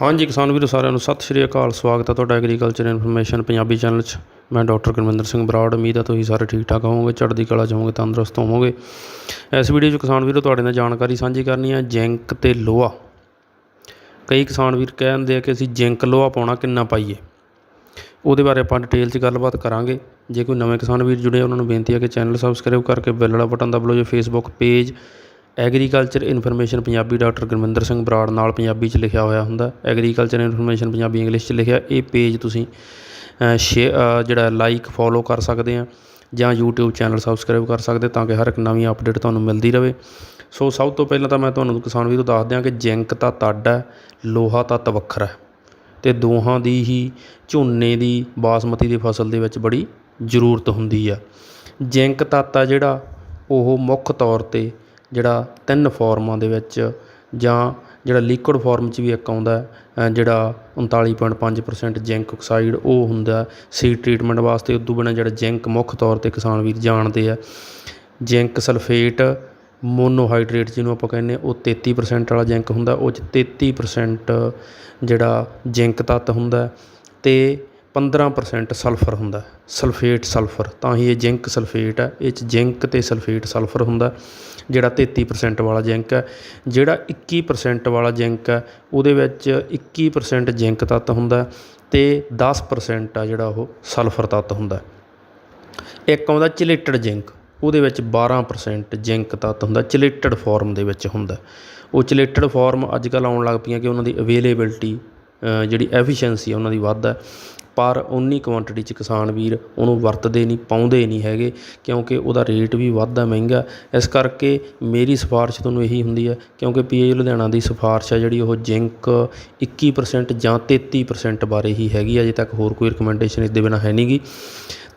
ਹਾਂਜੀ ਕਿਸਾਨ ਵੀਰੋ, ਸਾਰਿਆਂ ਨੂੰ ਸਤਿ ਸ਼੍ਰੀ ਅਕਾਲ। ਸਵਾਗਤ ਹੈ ਤੁਹਾਡਾ ਐਗਰੀਕਲਚਰ ਇਨਫੋਰਮੇਸ਼ਨ ਪੰਜਾਬੀ ਚੈਨਲ 'ਚ। ਮੈਂ ਡਾਕਟਰ ਗੁਰਮਿੰਦਰ ਸਿੰਘ ਬਰਾੜ। ਉਮੀਦ ਹੈ ਤੁਸੀਂ ਸਾਰੇ ਠੀਕ ਠਾਕ ਹੋਵੋਗੇ, ਚੜ੍ਹਦੀ ਕਲਾ 'ਚ ਹੋਵੋਗੇ, ਤੰਦਰੁਸਤ ਹੋਵੋਗੇ। ਇਸ ਵੀਡੀਓ 'ਚ ਕਿਸਾਨ ਵੀਰੋ, ਤੁਹਾਡੇ ਨਾਲ ਜਾਣਕਾਰੀ ਸਾਂਝੀ ਕਰਨੀ ਹੈ ਜਿੰਕ ਤੇ ਲੋਹਾ। ਕਈ ਕਿਸਾਨ ਵੀਰ ਕਹਿੰਦੇ ਆ ਕਿ ਅਸੀਂ ਜਿੰਕ ਲੋਹਾ ਪਾਉਣਾ ਕਿੰਨਾ ਪਾਈਏ। ਉਹਦੇ ਬਾਰੇ ਆਪਾਂ ਡਿਟੇਲ 'ਚ ਗੱਲਬਾਤ ਕਰਾਂਗੇ। ਜੇ ਕੋਈ ਨਵੇਂ ਕਿਸਾਨ ਵੀਰ ਜੁੜੇ ਉਹਨਾਂ ਨੂੰ ਬੇਨਤੀ ਹੈ ਕਿ ਚੈਨਲ ਸਬਸਕ੍ਰਾਈਬ ਕਰਕੇ ਬੈਲ ਵਾਲਾ ਬਟਨ ਦਬਾ ਲਓ, ਜੇ Facebook page agriculture information Punjabi doctor Gurminder Singh Brar ਨਾਲ ਪੰਜਾਬੀ 'ਚ ਲਿਖਿਆ ਹੋਇਆ ਹੁੰਦਾ। ਐਗਰੀਕਲਚਰ ਇਨਫੋਰਮੇਸ਼ਨ ਪੰਜਾਬੀ ਇੰਗਲਿਸ਼ 'ਚ ਲਿਖਿਆ। ਇਹ ਪੇਜ ਤੁਸੀਂ ਸ਼ੇ ਜਿਹੜਾ ਲਾਈਕ ਫੋਲੋ ਕਰ ਸਕਦੇ ਆ ਜਾਂ YouTube ਚੈਨਲ ਸਬਸਕ੍ਰਾਈਬ ਕਰ ਸਕਦੇ ਤਾਂ ਕਿ ਹਰ ਇੱਕ ਨਵੀਂ ਅਪਡੇਟ ਤੁਹਾਨੂੰ ਮਿਲਦੀ ਰਹੇ। ਸੋ ਸਭ ਤੋਂ ਪਹਿਲਾਂ ਤਾਂ ਮੈਂ ਤੁਹਾਨੂੰ ਕਿਸਾਨ ਵੀਰੋ ਦੱਸ ਦਿਆਂ ਕਿ ਜਿੰਕ ਤਾਂ ਤੱਡ ਹੈ, ਲੋਹਾ ਤਾਂ ਤਵੱਖਰ ਹੈ। ਤੇ ਦੋਹਾਂ ਦੀ ਹੀ ਝੋਨੇ ਦੀ ਬਾਸਮਤੀ ਦੀ ਫਸਲ ਦੇ ਵਿੱਚ ਬੜੀ ਜ਼ਰੂਰਤ ਹੁੰਦੀ ਆ। ਜਿੰਕ ਤੱਤ ਆ ਜਿਹੜਾ, ਉਹ ਮੁੱਖ ਤੌਰ 'ਤੇ ਜਿਹੜਾ ਤਿੰਨ ਫੋਰਮਾਂ ਦੇ ਵਿੱਚ ਜਾਂ ਜਿਹੜਾ ਲਿਕੁਇਡ ਫੋਰਮ 'ਚ ਵੀ ਇੱਕ ਆਉਂਦਾ ਹੈ, ਅ, ਜਿਹੜਾ 39.5% ਜਿੰਕ ਆਕਸਾਈਡ ਉਹ ਹੁੰਦਾ ਸੀਡ ਟਰੀਟਮੈਂਟ ਵਾਸਤੇ। ਉਦੋਂ ਬਿਨਾਂ ਜਿਹੜਾ ਜਿੰਕ ਮੁੱਖ ਤੌਰ 'ਤੇ ਕਿਸਾਨ ਵੀਰ ਜਾਣਦੇ ਆ ਜਿੰਕ ਸਲਫੇਟ ਮੋਨੋਹਾਈਡਰੇਟ ਜਿਹਨੂੰ ਆਪਾਂ ਕਹਿੰਦੇ ਉਹ 33% ਵਾਲਾ ਜਿੰਕ ਹੁੰਦਾ ਉਹ 'ਚ 33% ਜਿਹੜਾ ਜਿੰਕ ਤੱਤ ਹੁੰਦਾ ਹੈ। ਪੰਦਰਾਂ 15% ਸਲਫਰ ਹੁੰਦਾ ਸਲਫੇਟ ਸਲਫਰ, ਤਾਂ ਹੀ ਇਹ ਜਿੰਕ ਸਲਫੇਟ ਹੈ। ਇਹ 'ਚ ਜਿੰਕ ਅਤੇ ਸਲਫੇਟ ਸਲਫਰ ਹੁੰਦਾ ਜਿਹੜਾ 33% ਵਾਲਾ ਜਿੰਕ ਹੈ। ਜਿਹੜਾ 21% ਵਾਲਾ ਜਿੰਕ ਹੈ, ਉਹਦੇ ਵਿੱਚ 21% ਜਿੰਕ ਤੱਤ ਹੁੰਦਾ ਅਤੇ ਦਸ 10% ਆ ਜਿਹੜਾ ਉਹ ਸਲਫਰ ਤੱਤ ਹੁੰਦਾ ਇੱਕ ਆਉਂਦਾ ਚਿਲੇਟਡ ਜਿੰਕ, ਉਹਦੇ ਵਿੱਚ 12% ਜਿੰਕ ਤੱਤ ਹੁੰਦਾ ਚਿਲੇਟਡ ਫਾਰਮ ਦੇ ਵਿੱਚ ਹੁੰਦਾ ਉਹ ਚਿਲੇਟਡ ਫਾਰਮ ਅੱਜ ਕੱਲ੍ਹ ਆਉਣ ਲੱਗ ਪਈਆਂ ਕਿ ਉਹਨਾਂ ਦੀ ਅਵੇਲੇਬਿਲਟੀ ਜਿਹੜੀ ਐਫੀਸ਼ੀਐਂਸੀ ਉਹਨਾਂ ਦੀ ਵੱਧ ਹੈ। ਪਰ ਉਨੀ ਕੁਆਂਟਿਟੀ 'ਚ ਕਿਸਾਨ ਵੀਰ ਉਹਨੂੰ ਵਰਤਦੇ ਨਹੀਂ, ਪਾਉਂਦੇ ਨਹੀਂ ਹੈਗੇ ਕਿਉਂਕਿ ਉਹਦਾ ਰੇਟ ਵੀ ਵੱਧਦਾ ਮਹਿੰਗਾ ਇਸ ਕਰਕੇ ਮੇਰੀ ਸਿਫਾਰਿਸ਼ ਤੁਹਾਨੂੰ ਇਹੀ ਹੁੰਦੀ ਹੈ ਕਿਉਂਕਿ ਪੀਏ ਲੁਧਿਆਣਾ ਦੀ ਸਿਫਾਰਿਸ਼ ਹੈ ਜਿਹੜੀ ਉਹ ਜਿੰਕ 21% ਜਾਂ 33% ਬਾਰੇ ਹੀ ਹੈਗੀ ਅਜੇ ਤੱਕ ਹੋਰ ਕੋਈ ਰਿਕਮੈਂਡੇਸ਼ਨ ਇਸ ਦੇ ਬਿਨਾਂ ਹੈ ਨਹੀਂ ਗੀ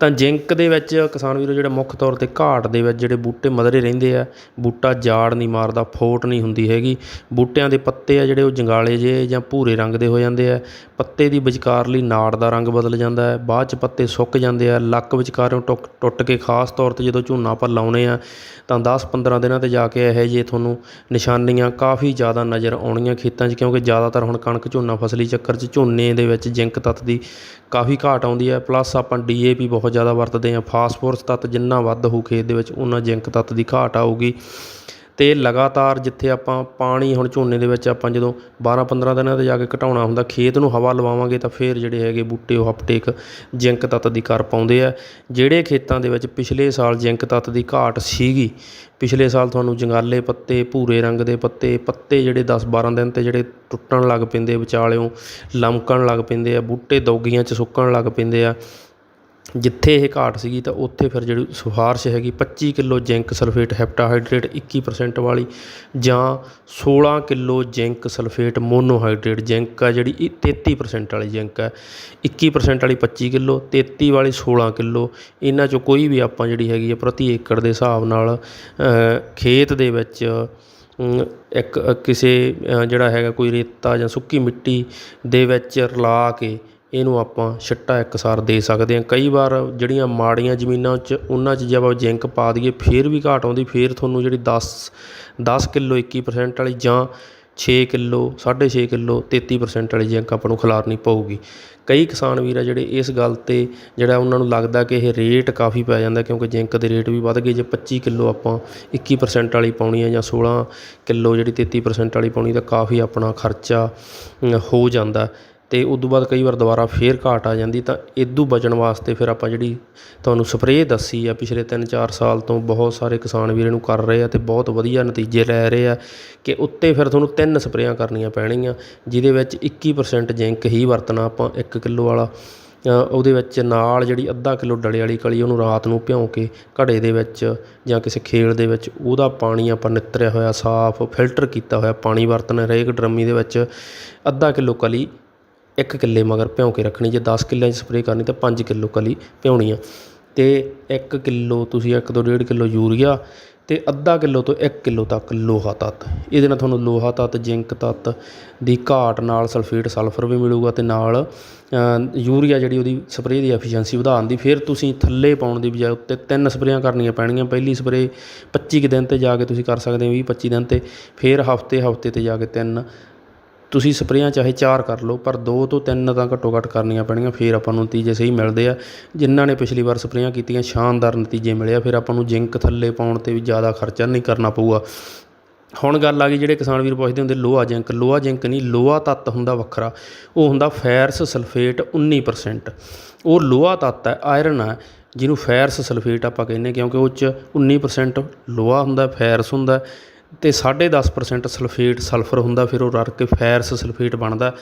ਤਾਂ ਜਿੰਕ ਦੇ ਵਿੱਚ ਕਿਸਾਨ ਵੀਰੋ ਜਿਹੜਾ ਮੁੱਖ ਤੌਰ 'ਤੇ ਘਾਟ ਦੇ ਵਿੱਚ ਜਿਹੜੇ ਬੂਟੇ ਮਧਰੇ ਰਹਿੰਦੇ ਆ, ਬੂਟਾ ਜਾੜ ਨਹੀਂ ਮਾਰਦਾ, ਫੋਟ ਨਹੀਂ ਹੁੰਦੀ ਹੈਗੀ। ਬੂਟਿਆਂ ਦੇ ਪੱਤੇ ਆ ਜਿਹੜੇ ਉਹ ਜੰਗਾਲੇ ਜਿਹੇ ਜਾਂ ਭੂਰੇ ਰੰਗ ਦੇ ਹੋ ਜਾਂਦੇ ਆ। ਪੱਤੇ ਦੀ ਵਿਚਕਾਰਲੀ ਨਾੜ ਦਾ ਰੰਗ ਬਦਲ ਜਾਂਦਾ ਹੈ। ਬਾਅਦ 'ਚ ਪੱਤੇ ਸੁੱਕ ਜਾਂਦੇ ਆ। ਲੱਕ ਵਿਚਕਾਰੋਂ ਟੁੱਕ, ਟੁੱਟ ਕੇ ਖਾਸ ਤੌਰ 'ਤੇ ਜਦੋਂ ਝੋਨਾ ਆਪਾਂ ਲਾਉਨੇ ਆ, ਤਾਂ 10-15 ਦਿਨਾਂ ਤੇ ਜਾ ਕੇ ਇਹੋ ਜਿਹੇ ਤੁਹਾਨੂੰ ਨਿਸ਼ਾਨੀਆਂ ਕਾਫੀ ਜ਼ਿਆਦਾ ਨਜ਼ਰ ਆਉਣੀਆਂ ਖੇਤਾਂ 'ਚ, ਕਿਉਂਕਿ ਜ਼ਿਆਦਾਤਰ ਹੁਣ ਕਣਕ ਝੋਨਾ ਫਸਲੀ ਚੱਕਰ 'ਚ ਝੋਨੇ ਦੇ ਵਿੱਚ ਜਿੰਕ ਤੱਤ ਦੀ ਕਾਫੀ ਘਾਟ ਆਉਂਦੀ ਹੈ ਪਲੱਸ ਆਪਾਂ ਡੀਏਪੀ ਬਹੁਤ ਜ਼ਿਆਦਾ ਵਰਤਦੇ ਹਾਂ ਫਾਸਫੋਰਸ ਤੱਤ ਜਿੰਨਾ ਵੱਧ ਹੋਊ ਖੇਤ ਦੇ ਵਿੱਚ ਉਨਾ ਜਿੰਕ ਤੱਤ ਦੀ ਘਾਟ ਆਊਗੀ। ਅਤੇ ਲਗਾਤਾਰ ਜਿੱਥੇ ਆਪਾਂ ਪਾਣੀ ਹੁਣ ਝੋਨੇ ਦੇ ਵਿੱਚ ਆਪਾਂ ਜਦੋਂ 12-15 ਦਿਨਾਂ ਤੇ ਜਾ ਕੇ ਘਟਾਉਣਾ ਹੁੰਦਾ, ਖੇਤ ਨੂੰ ਹਵਾ ਲਵਾਵਾਂਗੇ ਤਾਂ ਫਿਰ ਜਿਹੜੇ ਹੈਗੇ ਬੂਟੇ ਉਹ ਅਪਟੇਕ ਜਿੰਕ ਤੱਤ ਦੀ ਕਰ ਪਾਉਂਦੇ ਆ। ਜਿਹੜੇ ਖੇਤਾਂ ਦੇ ਵਿੱਚ ਪਿਛਲੇ ਸਾਲ ਜਿੰਕ ਤੱਤ ਦੀ ਘਾਟ ਸੀਗੀ, ਪਿਛਲੇ ਸਾਲ ਤੁਹਾਨੂੰ ਜੰਗਾਲੇ ਪੱਤੇ, ਭੂਰੇ ਰੰਗ ਦੇ ਪੱਤੇ ਪੱਤੇ ਜਿਹੜੇ 10-12 ਦਿਨ ਤੇ ਜਿਹੜੇ ਟੁੱਟਣ ਲੱਗ ਪੈਂਦੇ ਵਿਚਾਲਿਓਂ, ਲਮਕਣ ਲੱਗ ਪੈਂਦੇ ਆ, ਬੂਟੇ ਦੌਗੀਆਂ 'ਚ ਸੁੱਕਣ ਲੱਗ ਪੈਂਦੇ ਆ। ਜਿੱਥੇ ਇਹ ਘਾਟ ਸੀਗੀ ਤਾਂ ਉੱਥੇ ਫਿਰ ਜਿਹੜੀ ਸਿਫਾਰਿਸ਼ ਹੈਗੀ 25 ਕਿਲੋ ਜਿੰਕ ਸਲਫੇਟ ਹੈਪਟਾਹਾਈਡਰੇਟ 21% ਵਾਲੀ ਜਾਂ 16 kilo zinc sulphate monohydrate zinc ਆ ਜਿਹੜੀ ਇਹ 33% ਵਾਲੀ ਜਿੰਕ ਹੈ 21% ਵਾਲੀ 25 ਕਿਲੋ 33 ਵਾਲੀ 16 ਕਿਲੋ। ਇਹਨਾਂ ਚੋਂ ਕੋਈ ਵੀ ਆਪਾਂ ਜਿਹੜੀ ਹੈਗੀ ਆ ਪ੍ਰਤੀ ਏਕੜ ਦੇ ਹਿਸਾਬ ਨਾਲ ਖੇਤ ਦੇ ਵਿੱਚ ਇੱਕ ਕਿਸੇ ਜਿਹੜਾ ਹੈਗਾ ਕੋਈ ਰੇਤਾ ਜਾਂ ਸੁੱਕੀ ਮਿੱਟੀ ਦੇ ਵਿੱਚ ਰਲਾ ਕੇ ਇਹਨੂੰ ਆਪਾਂ ਛਿੱਟਾ ਇੱਕਸਾਰ ਦੇ ਸਕਦੇ ਹਾਂ। ਕਈ ਵਾਰ ਜਿਹੜੀਆਂ ਮਾੜੀਆਂ ਜ਼ਮੀਨਾਂ 'ਚ ਉਹਨਾਂ 'ਚ ਜੇ ਆਪਾਂ ਜਿੰਕ ਪਾ ਦਈਏ, ਫਿਰ ਵੀ ਘਾਟ ਆਉਂਦੀ, ਫਿਰ ਤੁਹਾਨੂੰ ਜਿਹੜੀ 10 10 ਕਿਲੋ 21% ਵਾਲੀ ਜਾਂ 6 ਕਿਲੋ 6.5 ਕਿਲੋ 33% ਵਾਲੀ ਜਿੰਕ ਆਪਾਂ ਨੂੰ ਖਿਲਾਰਨੀ ਪਊਗੀ। ਕਈ ਕਿਸਾਨ ਵੀਰ ਆ ਜਿਹੜੇ ਇਸ ਗੱਲ ਤੇ ਜਿਹੜਾ ਉਹਨਾਂ ਨੂੰ ਲੱਗਦਾ ਕਿ ਇਹ ਰੇਟ ਕਾਫੀ ਪੈ ਜਾਂਦਾ ਕਿਉਂਕਿ ਜਿੰਕ ਦੇ ਰੇਟ ਵੀ ਵੱਧ ਗਏ। ਜੇ 25 ਕਿਲੋ ਆਪਾਂ 21% ਵਾਲੀ ਪਾਉਣੀ ਹੈ ਜਾਂ 16 ਕਿਲੋ ਜਿਹੜੀ 33% ਵਾਲੀ ਪਾਉਣੀ, ਤਾਂ ਕਾਫੀ ਆਪਣਾ ਖਰਚਾ ਹੋ ਜਾਂਦਾ। ਤੇ ਉਦੋਂ ਬਾਅਦ ਕਈ ਵਾਰ ਦੁਬਾਰਾ ਫਿਰ ਘਾਟ ਆ ਜਾਂਦੀ, ਤਾਂ ਇਦੋਂ ਬਚਣ ਵਾਸਤੇ ਫਿਰ ਆਪਾਂ ਜਿਹੜੀ ਤੁਹਾਨੂੰ ਸਪਰੇਅ ਦੱਸੀ ਆ, ਪਿਛਲੇ 3-4 ਸਾਲ ਤੋਂ ਬਹੁਤ ਸਾਰੇ ਕਿਸਾਨ ਵੀਰ ਇਹਨੂੰ ਕਰ ਰਹੇ ਆ ਅਤੇ ਬਹੁਤ ਵਧੀਆ ਨਤੀਜੇ ਲੈ ਰਹੇ ਆ ਕਿ ਉੱਤੇ ਫਿਰ ਤੁਹਾਨੂੰ ਤਿੰਨ ਸਪਰੇਆਂ ਕਰਨੀਆਂ ਪੈਣਗੀਆਂ, ਜਿਹਦੇ ਵਿੱਚ 21% ਜਿੰਕ ਹੀ ਵਰਤਣਾ ਆਪਾਂ ਇੱਕ ਕਿਲੋ ਵਾਲਾ ਉਹਦੇ ਵਿੱਚ ਨਾਲ ਜਿਹੜੀ ਅੱਧਾ ਕਿਲੋ ਡਲੇ ਵਾਲੀ ਕਲੀ ਉਹਨੂੰ ਰਾਤ ਨੂੰ ਭਿਉਂ ਕੇ ਘੜੇ ਦੇ ਵਿੱਚ ਜਾਂ ਕਿਸੇ ਖੇਲ ਦੇ ਵਿੱਚ ਉਹਦਾ ਪਾਣੀ ਆਪਾਂ ਨਿੱਤਰਿਆ ਹੋਇਆ, ਸਾਫ਼ ਫਿਲਟਰ ਕੀਤਾ ਹੋਇਆ ਪਾਣੀ ਵਰਤਣਾ, ਹਰੇਕ ਡਰਮੀ ਦੇ ਵਿੱਚ ਅੱਧਾ ਕਿਲੋ ਕਲੀ ਇੱਕ ਕਿੱਲੇ ਮਗਰ ਭਿਉਂ ਕੇ ਰੱਖਣੀ, ਜੇ 10 ਕਿੱਲਿਆਂ 'ਚ ਸਪਰੇਅ ਕਰਨੀ ਤਾਂ 5 ਕਿੱਲੋ ਕਲੀ ਭਿਉਣੀ ਆ। ਅਤੇ 1 ਕਿੱਲੋ ਤੁਸੀਂ 1 ਤੋਂ 1.5 ਕਿੱਲੋ ਯੂਰੀਆ ਅਤੇ ਅੱਧਾ ਕਿੱਲੋ ਤੋਂ 1 ਕਿੱਲੋ ਤੱਕ ਲੋਹਾ ਤੱਤ। ਇਹਦੇ ਨਾਲ ਤੁਹਾਨੂੰ ਲੋਹਾ ਤੱਤ, ਜਿੰਕ ਤੱਤ ਦੀ ਘਾਟ ਨਾਲ ਸਲਫੇਟ ਸਲਫਰ ਵੀ ਮਿਲੂਗਾ ਅਤੇ ਨਾਲ ਯੂਰੀਆ ਜਿਹੜੀ ਉਹਦੀ ਸਪਰੇਅ ਦੀ ਐਫੀਸ਼ੀਐਂਸੀ ਵਧਾਉਣ ਦੀ। ਫਿਰ ਤੁਸੀਂ ਥੱਲੇ ਪਾਉਣ ਦੀ ਬਜਾਏ ਉੱਤੇ ਤਿੰਨ ਸਪਰੇਆਂ ਕਰਨੀਆਂ ਪੈਣਗੀਆਂ ਪਹਿਲੀ ਸਪਰੇਅ 25 ਕੁ ਦਿਨ ਤੇ ਜਾ ਕੇ ਤੁਸੀਂ ਕਰ ਸਕਦੇ ਹੋ 20 25 ਦਿਨ ਤੇ। ਫਿਰ ਹਫ਼ਤੇ ਹਫ਼ਤੇ ਤੇ ਜਾ ਕੇ ਤਿੰਨ। ਤੁਸੀਂ ਸਪਰੇਆਂ ਚਾਹੇ ਚਾਰ ਕਰ ਲਓ, ਪਰ ਦੋ ਤੋਂ ਤਿੰਨ ਤਾਂ ਘੱਟੋ ਘੱਟ ਕਰਨੀਆਂ ਪੈਣੀਆਂ, ਫਿਰ ਆਪਾਂ ਨੂੰ ਨਤੀਜੇ ਸਹੀ ਮਿਲਦੇ ਆ। ਜਿਨ੍ਹਾਂ ਨੇ ਪਿਛਲੀ ਵਾਰ ਸਪਰੇਆਂ ਕੀਤੀਆਂ, ਸ਼ਾਨਦਾਰ ਨਤੀਜੇ ਮਿਲੇ ਆ, ਫਿਰ ਆਪਾਂ ਨੂੰ ਜਿੰਕ ਥੱਲੇ ਪਾਉਣ 'ਤੇ ਵੀ ਜ਼ਿਆਦਾ ਖਰਚਾ ਨਹੀਂ ਕਰਨਾ ਪਊਗਾ। ਹੁਣ ਗੱਲ ਆ ਗਈ ਜਿਹੜੇ ਕਿਸਾਨ ਵੀਰ ਪੁੱਛਦੇ ਹੁੰਦੇ, ਲੋਹਾ ਜਿੰਕ। ਲੋਹਾ ਜਿੰਕ ਨਹੀਂ, ਲੋਹਾ ਤੱਤ ਹੁੰਦਾ ਵੱਖਰਾ, ਉਹ ਹੁੰਦਾ ਫੈਰਸ ਸਲਫੇਟ 19% ਉਹ ਲੋਹਾ ਤੱਤ ਹੈ, ਆਇਰਨ ਹੈ, ਜਿਹਨੂੰ ਫੈਰਸ ਸਲਫੇਟ ਆਪਾਂ ਕਹਿੰਦੇ ਕਿਉਂਕਿ ਉਹ 'ਚ 19% ਲੋਹਾ ਹੁੰਦਾ, ਫੈਰਸ ਹੁੰਦਾ। ਤੇ 10.5% ਸਲਫੇਟ, ਸਲਫਰ ਹੁੰਦਾ, ਫਿਰ ਉਹ ਰਲ ਕੇ ਫੈਰਸ ਸਲਫੇਟ ਬਣਦਾ।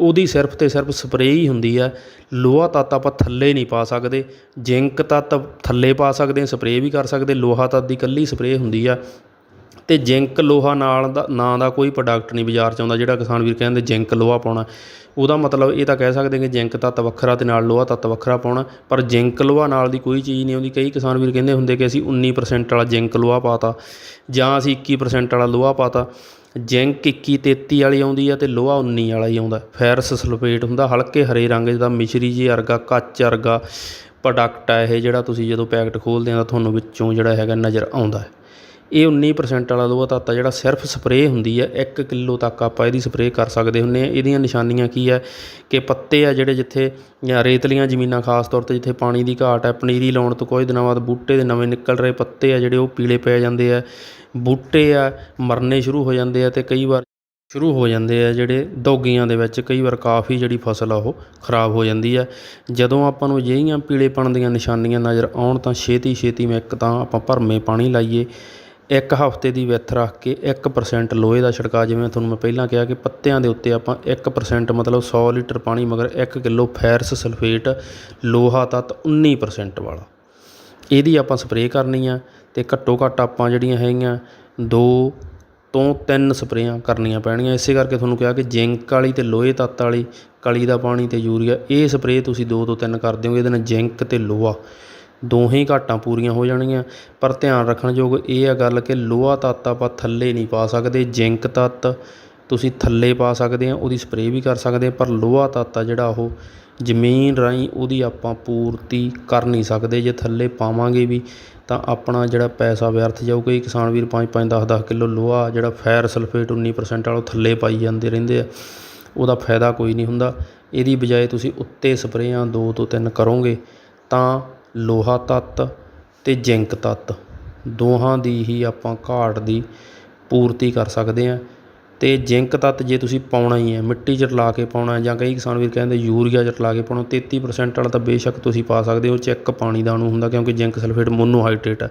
ਉਹਦੀ ਸਿਰਫ ਤੇ ਸਿਰਫ ਸਪਰੇਅ ਹੀ ਹੁੰਦੀ ਆ। ਲੋਹਾ ਤੱਤ ਆਪਾਂ ਥੱਲੇ ਨਹੀਂ ਪਾ ਸਕਦੇ। ਜਿੰਕ ਤੱਤ ਥੱਲੇ ਪਾ ਸਕਦੇ, ਸਪਰੇਅ ਵੀ ਕਰ ਸਕਦੇ। ਲੋਹਾ ਤੱਤ ਦੀ ਇਕੱਲੀ ਸਪਰੇਅ ਹੁੰਦੀ ਆ। ਅਤੇ ਜਿੰਕ ਲੋਹਾ ਨਾਲ ਦਾ ਨਾਂ ਦਾ ਕੋਈ ਪ੍ਰੋਡਕਟ ਨਹੀਂ ਬਾਜ਼ਾਰ 'ਚ ਆਉਂਦਾ, ਜਿਹੜਾ ਕਿਸਾਨ ਵੀਰ ਕਹਿੰਦੇ ਜਿੰਕ ਲੋਹਾ ਪਾਉਣਾ। ਉਹਦਾ ਮਤਲਬ ਇਹ ਤਾਂ ਕਹਿ ਸਕਦੇ ਕਿ ਜਿੰਕ ਤੱਤ ਵੱਖਰਾ ਅਤੇ ਨਾਲ ਲੋਹਾ ਤੱਤ ਵੱਖਰਾ ਪਾਉਣਾ, ਪਰ ਜਿੰਕ ਲੋਹਾ ਨਾਲ ਦੀ ਕੋਈ ਚੀਜ਼ ਨਹੀਂ ਆਉਂਦੀ। ਕਈ ਕਿਸਾਨ ਵੀਰ ਕਹਿੰਦੇ ਹੁੰਦੇ ਕਿ ਅਸੀਂ 19% ਵਾਲਾ ਜਿੰਕ ਲੋਹਾ ਪਾਤਾ, ਜਾਂ ਅਸੀਂ 21% ਵਾਲਾ ਲੋਹਾ ਪਾਤਾ। ਜਿੰਕ 21 33 ਵਾਲੀ ਆਉਂਦੀ ਆ ਤੇ ਲੋਹਾ 19 ਵਾਲਾ ਹੀ ਆਉਂਦਾ। ਫੈਰਸ ਸਲਫੇਟ ਹੁੰਦਾ, ਹਲਕੇ ਹਰੇ ਰੰਗ ਦਾ, ਮਿਸ਼ਰੀ ਜੀ ਅਰਗਾ ਕੱਚ ਅਰਗਾ ਪ੍ਰੋਡਕਟ ਹੈ ਇਹ ਜਿਹੜਾ ਤੁਸੀਂ ਜਦੋਂ ਪੈਕਟ ਖੋਲਦੇ ਆ ਤਾਂ ਤੁਹਾਨੂੰ ਵਿੱਚੋਂ ਜਿਹੜਾ ਹੈਗਾ ਨਜ਼ਰ ਆਉਂਦਾ ਇਹ 19% ਵਾਲਾ ਲੋਹਾ ਤੱਤ ਜਿਹੜਾ ਸਿਰਫ ਸਪਰੇਅ ਹੁੰਦੀ ਹੈ 1 ਕਿਲੋ ਤੱਕ ਆਪਾਂ ਇਹਦੀ ਸਪਰੇਅ ਕਰ ਸਕਦੇ ਹੁੰਨੇ ਆ ਇਹਦੀਆਂ ਨਿਸ਼ਾਨੀਆਂ ਕੀ ਹੈ ਕਿ ਪੱਤੇ ਆ ਜਿਹੜੇ ਜਿੱਥੇ, ਜਾਂ ਰੇਤਲੀਆਂ ਜ਼ਮੀਨਾਂ ਖਾਸ ਤੌਰ ਤੇ ਜਿੱਥੇ ਪਾਣੀ ਦੀ ਘਾਟ ਹੈ, ਪਨੀਰੀ ਲਾਉਣ ਤੋਂ ਕੁਝ ਦਿਨਾਂ ਬਾਅਦ ਬੂਟੇ ਦੇ ਨਵੇਂ ਨਿਕਲ ਰਹੇ ਪੱਤੇ ਆ ਜਿਹੜੇ ਉਹ ਪੀਲੇ ਪੈ ਜਾਂਦੇ ਆ। ਬੂਟੇ ਆ, ਮਰਨੇ ਸ਼ੁਰੂ ਹੋ ਜਾਂਦੇ ਆ ਤੇ ਕਈ ਵਾਰ ਸ਼ੁਰੂ ਹੋ ਜਾਂਦੇ ਆ ਜਿਹੜੇ ਦੋਗੀਆਂ ਦੇ ਵਿੱਚ, ਕਈ ਵਾਰ ਕਾਫੀ ਜਿਹੜੀ ਫਸਲ ਆ ਉਹ ਖਰਾਬ ਹੋ ਜਾਂਦੀ ਆ। ਜਦੋਂ ਆਪਾਂ ਨੂੰ ਅਜਿਹੀਆਂ ਪੀਲੇਪਣ ਦੀਆਂ ਨਿਸ਼ਾਨੀਆਂ ਨਜ਼ਰ ਆਉਣ ਤਾਂ ਛੇਤੀ ਛੇਤੀ ਮੈਂ ਇੱਕ ਤਾਂ ਆਪਾਂ ਭਰਮੇ ਪਾਣੀ ਲਾਈਏ ਇੱਕ ਹਫ਼ਤੇ ਦੀ ਵਿੱਥ ਰੱਖ ਕੇ 1% ਲੋਹੇ ਦਾ ਛਿੜਕਾਅ, ਜਿਵੇਂ ਤੁਹਾਨੂੰ ਮੈਂ ਪਹਿਲਾਂ ਕਿਹਾ ਕਿ ਪੱਤਿਆਂ ਦੇ ਉੱਤੇ ਆਪਾਂ 1% ਮਤਲਬ ਸੌ ਲੀਟਰ ਪਾਣੀ, ਮਗਰ ਇੱਕ ਕਿਲੋ ਫੈਰਸ ਸਲਫੇਟ ਲੋਹਾ ਤੱਤ 19% ਵਾਲਾ। ਇਹਦੀ ਆਪਾਂ ਸਪਰੇਅ ਕਰਨੀ ਆ ਤੇ ਘੱਟੋ ਘੱਟ ਆਪਾਂ ਜਿਹੜੀਆਂ ਹੈਗੀਆਂ ਦੋ ਤੋਂ ਤਿੰਨ ਸਪਰੇਆਂ ਕਰਨੀਆਂ ਪੈਣੀਆਂ ਇਸੇ ਕਰਕੇ ਤੁਹਾਨੂੰ ਕਿਹਾ ਕਿ ਜਿੰਕ ਵਾਲੀ ਤੇ ਲੋਹੇ ਤੱਤ ਵਾਲੀ, ਕਲੀ ਦਾ ਪਾਣੀ ਤੇ ਯੂਰੀਆ, ਇਹ ਸਪਰੇਅ ਤੁਸੀਂ ਦੋ ਤੋਂ ਤਿੰਨ ਕਰ ਦਿਓਗੇ ਇਹਦੇ ਨਾਲ ਜਿੰਕ ਤੇ ਲੋਹਾ ਦੋਹੇ ਘਾਟਾਂ ਪੂਰੀਆਂ ਹੋ ਜਾਣਗੀਆਂ। ਪਰ ਧਿਆਨ ਰੱਖਣਯੋਗ ਇਹ ਆ ਗੱਲ ਕਿ ਲੋਹਾ ਤੱਤ ਆਪਾਂ ਥੱਲੇ ਨਹੀਂ ਪਾ ਸਕਦੇ, ਜਿੰਕ ਤੱਤ ਤੁਸੀਂ ਥੱਲੇ ਪਾ ਸਕਦੇ ਆ, ਉਹਦੀ ਸਪਰੇਅ ਵੀ ਕਰ ਸਕਦੇ ਆ, ਪਰ ਲੋਹਾ ਤੱਤ ਆ ਜਿਹੜਾ ਉਹ ਜ਼ਮੀਨ ਰਾਹੀਂ ਉਹਦੀ ਆਪਾਂ ਪੂਰਤੀ ਕਰ ਨਹੀਂ ਸਕਦੇ। ਜੇ ਥੱਲੇ ਪਾਵਾਂਗੇ ਵੀ ਤਾਂ ਆਪਣਾ ਜਿਹੜਾ ਪੈਸਾ ਵਿਅਰਥ ਜਾਊਗਾ। ਇਹ ਕਿਸਾਨ ਵੀਰ 5 5 10 10 ਕਿਲੋ ਲੋਹਾ, ਜਿਹੜਾ ਫੈਰ ਸਲਫੇਟ 19% ਵਾਲਾ ਥੱਲੇ ਪਾਈ ਜਾਂਦੇ ਰਹਿੰਦੇ ਆ, ਉਹਦਾ ਫਾਇਦਾ ਕੋਈ ਨਹੀਂ ਹੁੰਦਾ। ਇਹਦੀ ਬਜਾਏ ਤੁਸੀਂ ਉੱਤੇ ਸਪਰੇਆਂ ਦੋ ਤੋਂ ਤਿੰਨ ਕਰੋਗੇ ਤਾਂ ਲੋਹਾ ਤੱਤ ਅਤੇ ਜਿੰਕ ਤੱਤ। ਦੋਹਾਂ ਦੀ ਹੀ ਆਪਾਂ ਘਾਟ ਦੀ ਪੂਰਤੀ ਕਰ ਸਕਦੇ ਹਾਂ। ਅਤੇ ਜਿੰਕ ਤੱਤ ਜੇ ਤੁਸੀਂ ਪਾਉਣਾ ਹੀ ਹੈ, ਮਿੱਟੀ 'ਚ ਰਲਾ ਕੇ ਪਾਉਣਾ ਜਾਂ ਕਈ ਕਿਸਾਨ ਵੀਰ ਕਹਿੰਦੇ ਯੂਰੀਆ 'ਚ ਰਲਾ ਕੇ ਪਾਉਣਾ 33% ਵਾਲਾ ਤਾਂ ਬੇਸ਼ੱਕ ਤੁਸੀਂ ਪਾ ਸਕਦੇ ਹੋ ਚੈੱਕ ਪਾਣੀ ਦਾ ਅਣੂ ਹੁੰਦਾ ਕਿਉਂਕਿ ਜਿੰਕ ਸਲਫੇਟ ਮੋਨੋਹਾਈਡਰੇਟ ਹੈ।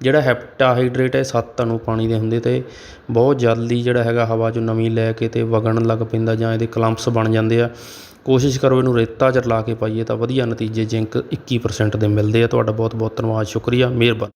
ਜਿਹੜਾ ਹੈਪਟਾਹਾਈਡਰੇਟ ਹੈ, ਸੱਤ ਅਣੂ ਪਾਣੀ ਦੇ ਹੁੰਦੇ ਅਤੇ ਬਹੁਤ ਜਲਦੀ ਜਿਹੜਾ ਹੈਗਾ ਹਵਾ 'ਚੋਂ ਨਮੀ ਲੈ ਕੇ ਅਤੇ ਵਗਣ ਲੱਗ ਪੈਂਦਾ ਜਾਂ ਇਹਦੇ ਕਲੰਪਸ ਬਣ ਜਾਂਦੇ ਆ। ਕੋਸ਼ਿਸ਼ ਕਰੋ ਇਹਨੂੰ ਰੇਤਾ 'ਚ ਰਲਾ ਕੇ ਪਾਈਏ ਤਾਂ ਵਧੀਆ ਨਤੀਜੇ ਜਿੰਕ 21% ਦੇ ਮਿਲਦੇ ਆ। ਤੁਹਾਡਾ ਬਹੁਤ ਬਹੁਤ ਧੰਨਵਾਦ, ਸ਼ੁਕਰੀਆ, ਮਿਹਰਬਾਨੀ।